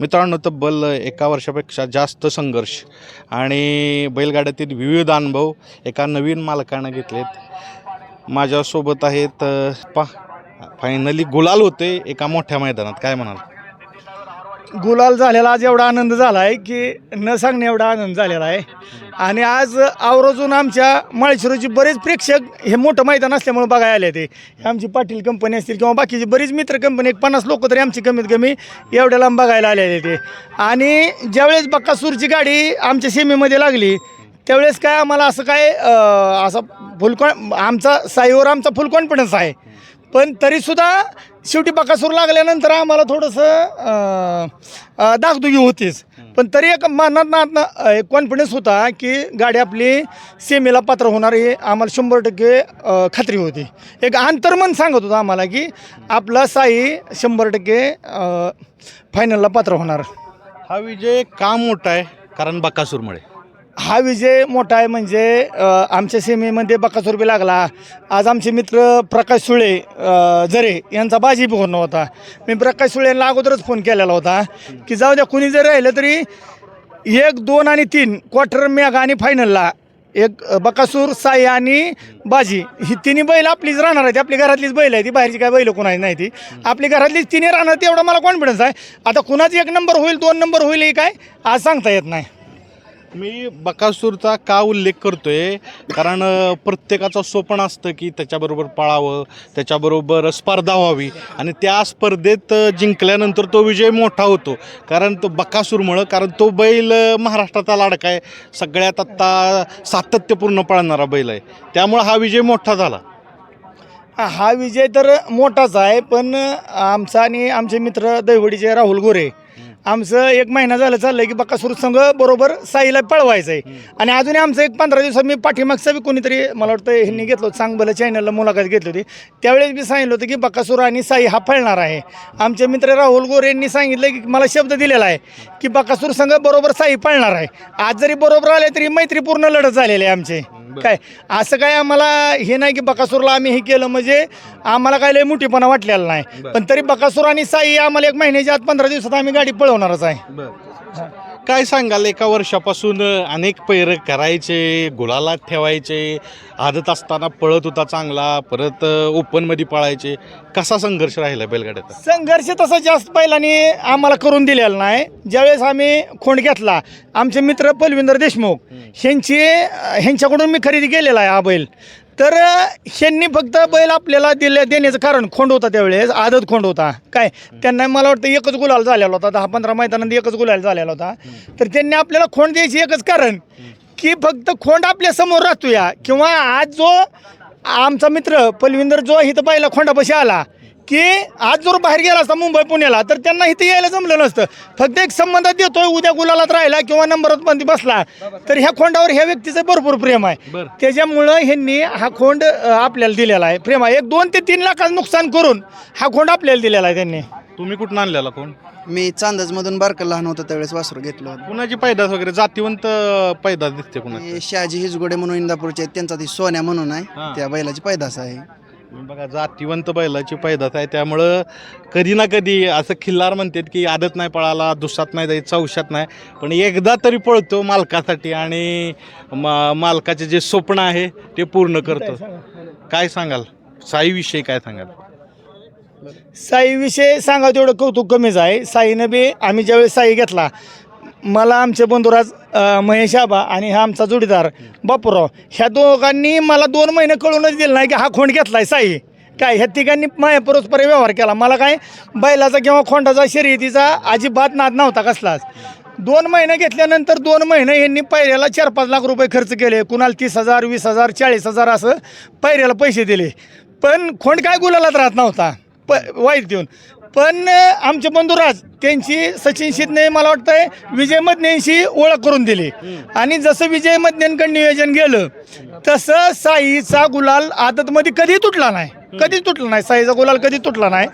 मित्रांनो तब्बल एका वर्षापेक्षा जास्त संघर्ष आणि बैलगाड्यातील विविध अनुभव एका नवीन मालकानं घेतलेत. माझ्यासोबत आहेत पा फायनली गुलाल होते एका मोठ्या मैदानात. काय म्हणाल? गुलाल झालेला आज एवढा आनंद झाला आहे की न सांगणे एवढा आनंद झालेला आहे. आणि आज आवर्जून आमच्या माळशिरोची बरेच प्रेक्षक हे मोठं मैदान असल्यामुळे बघायला आले ते. आमची पाटील कंपनी असतील किंवा बाकीची बरीच मित्र कंपनी एक पन्नास लोक तरी आमची कमीत कमी एवढ्या लांब बघायला आलेले ते. आणि ज्यावेळेस बक्कासूरची गाडी आमच्या सेमीमध्ये लागली त्यावेळेस काय आम्हाला असं काय असं फुल कॉन आमचा साईवर आमचा फुल कॉन्फिडन्स आहे. पण तरीसुद्धा शेवटी बकासूर लागल्यानंतर आम्हाला थोडंसं दागदुगी होतीच. पण तरी एक मनात एक कॉन्फिडन्स होता की गाडी आपली सेमीला पात्र होणार हे आम्हाला शंभर टक्के खात्री होती. एक अंतर्मन सांगत होतं आम्हाला की आपला साई शंभर टक्के फायनलला पात्र होणार. हा विजय का मोठा आहे? कारण बकासूरमुळे. हा विजय मोठा आहे म्हणजे आमच्या सेमीमध्ये बकासूर बी लागला. आज आमचे मित्र प्रकाश सुळे जरे यांचा बाजी बी होणं होता. मी प्रकाश सुळे यांना अगोदरच फोन केलेला होता की जाऊ द्या कुणी जरी राहिलं तरी एक दोन आणि तीन क्वार्टर मेघा आणि फायनलला एक बकासूर साई आणि बाजी. ही तिन्ही बैल आपलीच राहणार आहे आपली घरातलीच बैल आहे ती बाहेरची काय बैल कोणाची नाही ती. आपली घरातलीच तिन्ही राहणार तेवढा मला कॉन्फिडन्स आहे. आता कुणाची एक नंबर होईल दोन नंबर होईल हे काय? आज सांगता येत नाही. मी बकासूरचा का उल्लेख करतोय? कारण प्रत्येकाचं स्वप्न असतं की त्याच्याबरोबर पळावं त्याच्याबरोबर स्पर्धा व्हावी आणि त्या स्पर्धेत जिंकल्यानंतर तो विजय मोठा होतो. कारण तो बकासूरमुळं कारण तो बैल महाराष्ट्राचा लाडका आहे. सगळ्यात आत्ता सातत्यपूर्ण पळणारा बैल आहे. त्यामुळं हा विजय मोठा झाला. हा हा विजय तर मोठाच आहे पण आमचा आणि आमचे मित्र दैवडीचे राहुल गोरे आमचं एक महिना झालं चाललंय की बकासूर संघ बरोबर साईला पळवायचं आहे आणि अजूनही आमचं एक पंधरा दिवसात मी पाठीमागचा बी कोणीतरी मला वाटतं ह्यांनी घेतलं होतं चांगलं चॅनलला मुलाखत घेतली होती. त्यावेळेस मी सांगितलं होतं की बकासूर आणि साई हा पळणार आहे. आमचे मित्र राहुल गोरे यांनी सांगितलं की मला शब्द दिलेला आहे की बकासूर संघ बरोबर साई पळणार आहे. आज जरी बरोबर आले तरी मैत्रीपूर्ण लढत झालेली आहे आमचे. काय असं काय आम्हाला हे नाही की बकासूरला आम्ही हे केलं म्हणजे आम्हाला काय लय मोठीपणा वाटलेला नाही. पण तरी बकासूर आणि साई आम्हाला एक महिन्याच्या आत पंधरा दिवसात आम्ही गाडी पळवणारच आहे. काय सांगाल एका वर्षापासून अनेक पैर करायचे गुलालात ठेवायचे आदत असताना पळत होता चांगला परत ओपनमध्ये पळायचे. कसा संघर्ष राहिला बैलगाड्याचा? संघर्ष तसा जास्त पहिल्याने आम्हाला करून दिलेला नाही. ज्यावेळेस आम्ही खोंड घेतला आमचे मित्र पलविंदर देशमुख ह्यांची ह्यांच्याकडून मी खरेदी केलेला आहे हा बैल. तर ह्यांनी फक्त बैल आपल्याला दिले देण्याचं कारण खोंड होता त्यावेळेस आदत खोंड होता. काय? त्यांना मला वाटतं एकच गुलाल झालेला होता दहा पंधरा मैदानात एकच गुलाल झालेला होता. तर त्यांनी आपल्याला खोंड द्यायची एकच कारण की फक्त खोंड आपल्यासमोर राहतोया. किंवा आज जो आमचा मित्र पलविंदर जो इथं पहिला खोंडापाशी आला की आज जर बाहेर गेला असता मुंबई पुण्याला तर त्यांना इथं यायला जमलं नसतं. फक्त एक संबंध देतोय उद्या गुलालात राहिला किंवा नंबरात बंदी बसला तर ह्या खोंडावर ह्या व्यक्तीचं भरपूर प्रेम आहे. त्याच्यामुळं ह्यांनी हा खोंड आपल्याला दिलेला आहे. प्रेम आहे. एक दोन ते तीन लाखाचं नुकसान करून हा खोंड आपल्याला दिलेला आहे त्यांनी. तुम्ही कुठून आणलेला कोण मी चांदजमधून बारकं लहान होतं त्यावेळेस वासरू घेतलं होतं. कुणाची पैदास वगैरे? जातीवंत पैदास दिसते कुणाची? हे शहाजी हिजगोडे म्हणून इंदापूरचे आहेत. त्यांचा ती सोन्या म्हणून. आहे. त्या बैलाची पैदास आहे. बघा जातीवंत बैलाची पैदास आहे त्यामुळं कधी ना कधी असं खिल्लार म्हणतात की आदत नाही पळाला दुसऱ्यात नाही जाईल चौशात नाही. पण एकदा तरी पळतो मालकासाठी आणि मा मालकाचे जे स्वप्न आहे ते पूर्ण करतो. काय सांगाल? साईविषयी काय सांगाल? साईविषयी सांगा तेवढं कौतुक कमीच आहे. साईनं बी आम्ही ज्यावेळेस साई घेतला मला आमचे बंधुराज अ, महेश आबा आणि हा आमचा जोडीदार बापूराव ह्या दोघांनी मला दोन महिने कळूनच दिलं नाही की हा खोंड घेतलाय साई. काय ह्या तिघांनी माझ्या परस्पर व्यवहार केला. मला काय बैलाचा किंवा खोंडाचा शर्यतीचा अजिबात नाद नव्हता कसलाच. दोन महिने घेतल्यानंतर दोन महिने यांनी पैऱ्याला चार पाच लाख रुपये खर्च केले. कुणाला तीस हजार वीस हजार चाळीस हजार असं पैऱ्याला पैसे दिले. पण खोंड काय गुलालात राहत नव्हता. प वाईट देऊन. पण आमचे बंधुराज त्यांची सचिन शिदने मला वाटतंय विजय मदनेंशी ओळख करून दिली. आणि जसं विजय मदनेंकडे नियोजन गेलं तसं साईचा गुलाल आदतमध्ये कधी तुटला नाही. कधीच तुटला नाही. साईचा गुलाल कधीच तुटला नाही.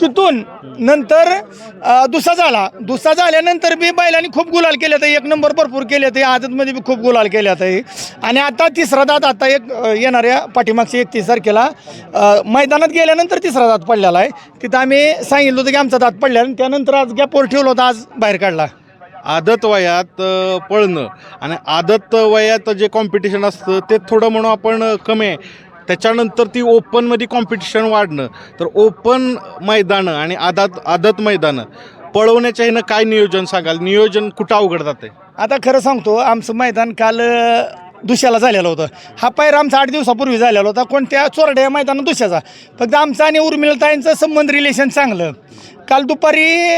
तिथून नंतर अ, दुसरा झाला. दुसरा झाल्यानंतर बी बैलांनी खूप गुलाल केले तर एक नंबर भरपूर केले ते आदतमध्ये बी खूप गुलाल केले आता आणि आता तिसरा दात आता एक अ, येणाऱ्या पाठीमागच्या एकतीस तारखेला अ, मैदानात गेल्यानंतर तिसरा दात पडलेला आहे. तिथं आम्ही सांगितलं होतं की आमचा दात पडला आणि त्यानंतर आज गॅपवर ठेवला होता. आज बाहेर काढला. आदत वयात अ, पळणं. आणि आदत वयात जे कॉम्पिटिशन असतं ते थोडं म्हणून आपण अ, कमी आहे. त्याच्यानंतर ती ओपनमध्ये कॉम्पिटिशन वाढणं. तर ओपन मैदानं आणि आदात आदत मैदानं पळवण्याच्या ह्यानं काय नियोजन सांगाल? नियोजन कुठं अवघड जाते आता खरं सांगतो आमचं मैदान काल दुश्याला झालेला झालेलं होतं. हा पायरा आमचा आठ दिवसापूर्वी झालेला होता. कोणत्या चोरड्या या मैदानात दुसऱ्याचा फक्त आमचा आणि उर्मिलताईंचं संबंध रिलेशन चांगलं. काल दुपारी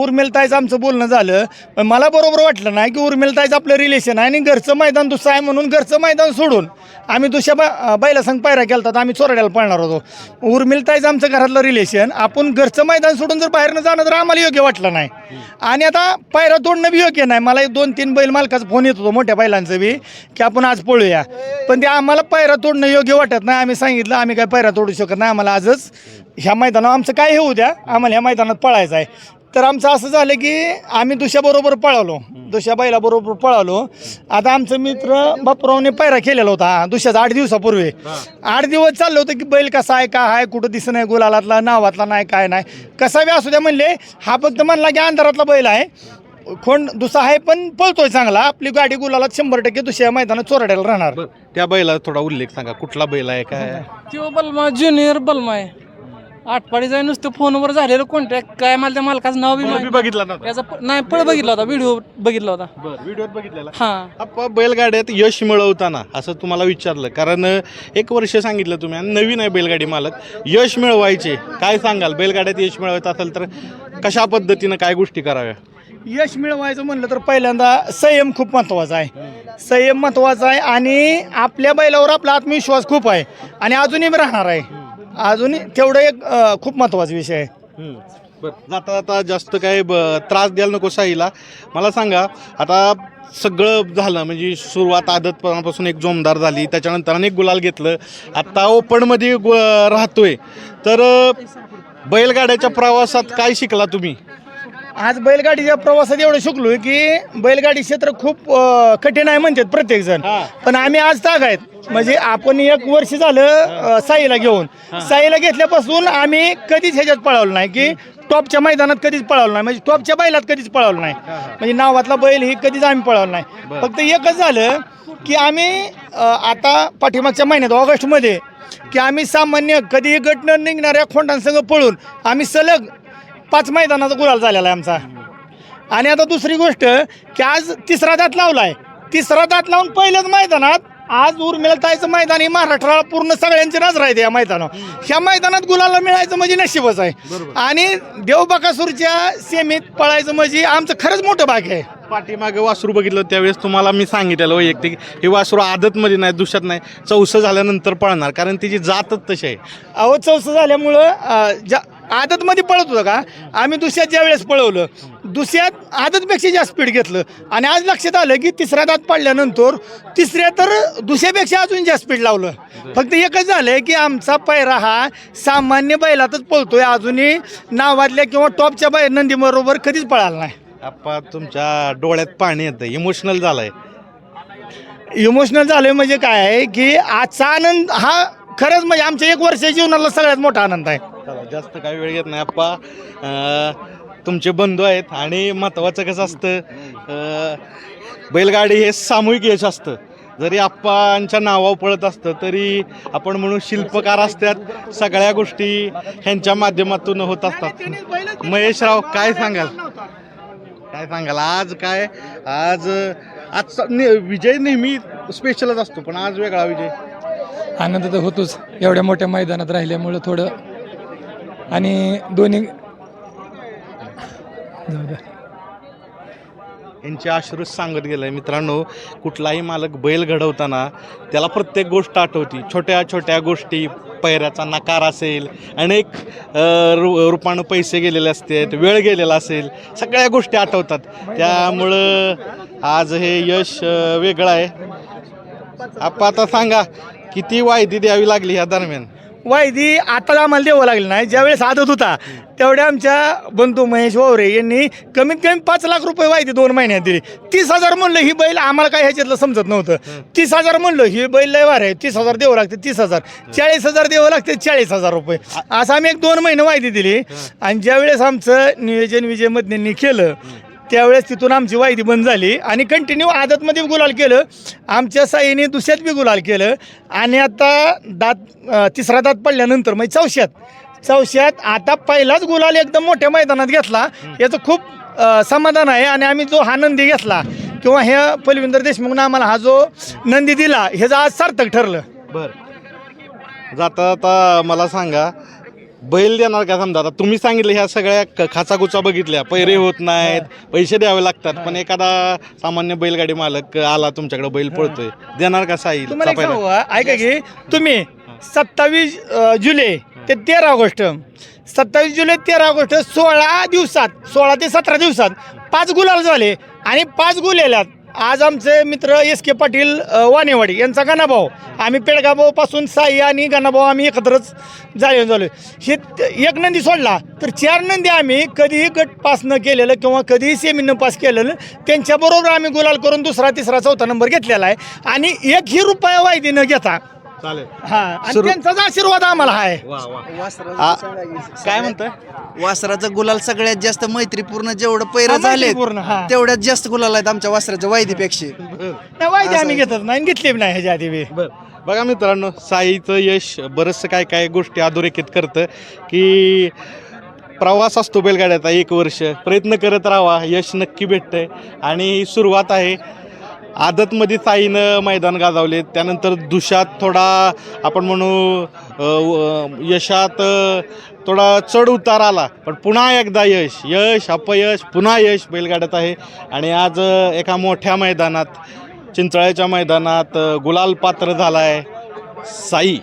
उर्मिलताईचं आमचं बोलणं झालं. पण मला बरोबर वाटलं नाही की उर्मिलताईचं आपलं रिलेशन आहे आणि घरचं मैदान दुसरं आहे म्हणून घरचं मैदान सोडून आम्ही दुसऱ्या बा बैला पायऱ्या पायरा केला तर आम्ही चोरड्याला पळणार होतो. उर्मिलताईचं आमचं घरातलं रिलेशन आपण घरचं मैदान सोडून जर बाहेरनं जाणं तर आम्हाला योग्य वाटलं नाही. आणि आता पायरा तोडणं बी योग्य नाही. मला एक दोन तीन बैल मालकाचा फोन येत होतो मोठ्या बैलांचं बी की आपण आज पळूया. पण ते आम्हाला पायरा तोडणं योग्य वाटत नाही. आम्ही सांगितलं आम्ही काय पायरा तोडू शकत नाही. आम्हाला आजच ह्या मैदानावर आमचं काय होऊ द्या आम्हाला ह्या मैदानात पळायचं आहे. तर आमचं असं झालं की आम्ही दुशाबरोबर पळालो. दुशा बैलाबरोबर पळालो. आता आमचं मित्र बापरावने पायरा केलेला होता. दुशाचा आठ दिवसापूर्वी. आठ दिवस चाललं होतं की बैल कसा आहे का आहे कुठं दिसत नाही गुलालातला नावातला नाही काय नाही. कसा बी असू द्या म्हणले हा फक्त म्हणला की अंधारातला बैल आहे. कोण दुसरा आहे पण पळतोय चांगला. आपली गाडी गुलालात शंभर टक्के दुसऱ्या मैदानात चोरड्याला राहणार. बरं त्या बैला थोडा उल्लेख सांगा कुठला बैल आहे काय? तो बलमा ज्युनियर बलमा आहे. आठपाडी जाय नुसतं फोनवर झालेलं कॉन्टॅक्ट काय मला त्या मालकाचं नाव बी माहीत बघितला ना नाही. याचा प- नाही पळ बघितला होता व्हिडिओ बघितला होता. बरं व्हिडिओत बघितलेला? हा. आपण बैलगाड्यात यश मिळवताना असं तुम्हाला विचारलं. कारण अ, एक वर्ष सांगितलं तुम्ही आणि नवीन आहे बैलगाडी मालक. यश मिळवायचे काय सांगाल? बैलगाड्यात यश मिळवायचं असेल तर कशा पद्धतीनं काय गोष्टी कराव्या? यश मिळवायचं म्हणलं तर पहिल्यांदा संयम खूप महत्त्वाचा आहे. संयम महत्त्वाचा आहे आणि आपल्या बैलावर आपला आत्मविश्वास खूप आहे. आणि अजूनही राहणार आहे. अजूनही तेवढं एक खूप महत्त्वाचा विषय आहे. जाता जाता जास्त काय ब- त्रास द्यायला नको साईला. मला सांगा आता सगळं झालं म्हणजे सुरुवात आदतपणापासून एक जोमदार झाली त्याच्यानंतर अनेक गुलाल घेतलं. आत्ता ओपनमध्ये गु राहतोय. तर बैलगाड्याच्या प्रवासात काय शिकला तुम्ही? आज बैलगाडीच्या प्रवासात एवढं शिकलो की बैलगाडी क्षेत्र खूप अ, कठीण आहे म्हणतात प्रत्येक जण. पण आम्ही आज ताग आहेत. म्हणजे आपण एक वर्ष झालं अ, साईला घेऊन. साईला घेतल्यापासून आम्ही कधीच ह्याच्यात पळवलं नाही की टॉपच्या मैदानात कधीच पळवलं नाही. म्हणजे टॉपच्या बैलात कधीच पळवलं नाही. म्हणजे नावातला बैल ही कधीच आम्ही पळवलं नाही. फक्त एकच झालं की आम्ही अ, आता पाठीमागच्या महिन्यात ऑगस्टमध्ये की आम्ही सामान्य कधीही गट न निघणाऱ्या खोंडांसंग पळून आम्ही सलग पाच मैदानाचा गुलाल झालेला आहे आमचा. आणि आता दुसरी गोष्ट की आज तिसरा दात लावलाय. तिसरा दात लावून पहिल्याच मैदानात आज उर्मिळतायचं मैदान हे महाराष्ट्राला पूर्ण सगळ्यांची नजर आहे या मैदानावर. ह्या मैदानात गुलाला मिळायचं म्हणजे नशीबच आहे. आणि देवबाकासूरच्या सेमीत पळायचं म्हणजे आमचं खरंच मोठं भाग आहे. पाठीमागे वासरू बघितलं त्यावेळेस तुम्हाला मी सांगितलेलं वैयक्तिक हे वासरू आदतमध्ये नाही दुष्यात नाही चौसं झाल्यानंतर पळणार कारण तिची जातच तशी आहे. अहो चौसं झाल्यामुळं ज्या आदतमध्ये पळत होतं का? आम्ही दुसऱ्यात ज्या वेळेस पळवलं दुसऱ्यात आदतपेक्षा जास्त स्पीड घेतलं. आणि आज लक्षात आलं की तिसऱ्या दात पडल्यानंतर तिसऱ्या तर दुसऱ्यापेक्षा अजून जास्त स्पीड लावलं. फक्त एकच झालं की आमचा पैरा हा सामान्य बैलातच पळतोय. अजूनही नावातल्या किंवा टॉपच्या बै नंदीबरोबर कधीच पळाला नाही. आप्पा तुमच्या डोळ्यात पाणी येतं इमोशनल झालंय. इमोशनल झालं म्हणजे काय आहे की आजचा आनंद हा खरंच म्हणजे आमच्या एक वर्षाच्या जीवनाला सगळ्यात मोठा आनंद आहे. चला जास्त काही वेळ घेत नाही आप्पा. तुमचे बंधू आहेत आणि महत्त्वाचं कसं असतं बैलगाडी हे सामूहिक यश असतं. जरी आप्पांच्या नावावर पळत असतं तरी आपण म्हणून शिल्पकार असतात सगळ्या गोष्टी ह्यांच्या माध्यमातून होत असतात. महेशराव काय सांगाल? काय सांगाल? आज काय? आज आजचा ने- विजय नेहमी स्पेशलच असतो पण आज वेगळा विजय. आनंद तर होतोच. एवढ्या मोठ्या मैदानात राहिल्यामुळं थोडं आणि दोन्ही जाऊ द्या. यांचे आश्रूच सांगत गेलंय मित्रांनो कुठलाही मालक बैल घडवताना त्याला प्रत्येक गोष्ट आठवती. छोट्या छोट्या गोष्टी पैऱ्याचा नकार असेल अनेक रु रूपानं पैसे गेलेले असतात वेळ गेलेला असेल सगळ्या गोष्टी आठवतात. त्यामुळं आज हे यश वेगळं आहे. आपण आता सांगा किती वायदी द्यावी लागली ह्या दरम्यान? वायदी आता आम्हाला द्यावं लागलं नाही. ज्यावेळेस आदत होता तेवढ्या आमच्या बंधू महेश वावरे यांनी कमीत कमी पाच लाख रुपये वायदी दोन महिन्यात दिली. तीस हजार म्हणलं ही बैल आम्हाला काय ह्याच्यातलं समजत नव्हतं. तीस हजार म्हणलं ही बैल लय वार आहे. तीस हजार द्यावं लागते तीस हजार. चाळीस हजार द्यावं लागते चाळीस हजार रुपये. असं आम्ही एक दोन महिने वायदी दिली. आणि ज्यावेळेस आमचं नियोजन विजय केलं त्यावेळेस तिथून आमची वायदी बंद झाली आणि कंटिन्यू आदतमध्ये गुलाल केलं. आमच्या साईने दुसऱ्यात बी गुलाल केलं. आणि आता दात तिसरा दात पडल्यानंतर म्हणजे चौश्यात. चौश्यात आता पहिलाच गुलाल एकदम मोठ्या मैदानात घेतला. याचं खूप समाधान आहे आणि आम्ही जो हा नंदी घेतला किंवा ह्या पलविंदर देशमुखनं आम्हाला हा जो नंदी दिला ह्याचं आज सार्थक ठरलं. बरं. जाता जाता मला सांगा बैल देणार का समजा? आता तुम्ही सांगितलं ह्या सगळ्या क- खाचाकुचा बघितल्या. पैरे होत नाहीत पैसे द्यावे लागतात. पण एखादा सामान्य बैलगाडी मालक आला तुमच्याकडे बैल पळतोय देणार का साईल तुम्हाला एक सांगू का? ऐका की तुम्ही सत्तावीस जुलै ते तेरा ऑगस्ट. सत्तावीस जुलै तेरा ऑगस्ट सोळा दिवसात सोळा ते सतरा दिवसात पाच गुलाल झाले आणि पाच गुलेल्यात आज आमचे मित्र एस के पाटील वानेवाडी यांचा गणाभाऊ आम्ही पेडगाभाऊपासून साई आणि गणाभाऊ आम्ही एकत्रच जाय झालो हे एक नंदी सोडला तर चार नंदी आम्ही कधीही गट पास न केलेलं किंवा कधीही सेमी न पास केलेलं त्यांच्याबरोबर आम्ही गुलाल करून दुसरा तिसरा चौथा नंबर घेतलेला आहे. आणि एकही रुपया वायदी न घेता चालेल. हा आणि सुरु- त्यांचाच आशीर्वाद आम्हाला आहे. वा वा. आ- काय म्हणताय? वासराचं गुलाल सगळ्यात जास्त मैत्रीपूर्ण जेवढं पैर हा, झाले मैत्रीपूर्ण, हा. तेवढ्यात जास्त गुलाल आहेत आमच्या वासराच्या वायदीपेक्षा नाही, वायदी असं आम्ही. घेतच नाही आणि घेतली बी नाही ह्याच्या आधी बी. बर. बघा मित्रांनो साईचं यश बरंचसं काय काय गोष्टी अधोरेखित करतं की प्रवास असतो बैलगाड्याचा एक वर्ष. प्रयत्न करत राहावा यश नक्की भेटतंय. आणि सुरुवात आहे आदतमध्ये साईनं मैदान गाजवले. त्यानंतर दुशात थोडा आपण म्हणू यशात थोडा चढ उतार आला. पण पुन्हा एकदा यश यश अपयश पुन्हा यश बैलगाड्यात आहे. आणि आज एका मोठ्या मैदानात चिंचळ्याच्या मैदानात गुलाल पात्र झाला आहे साई.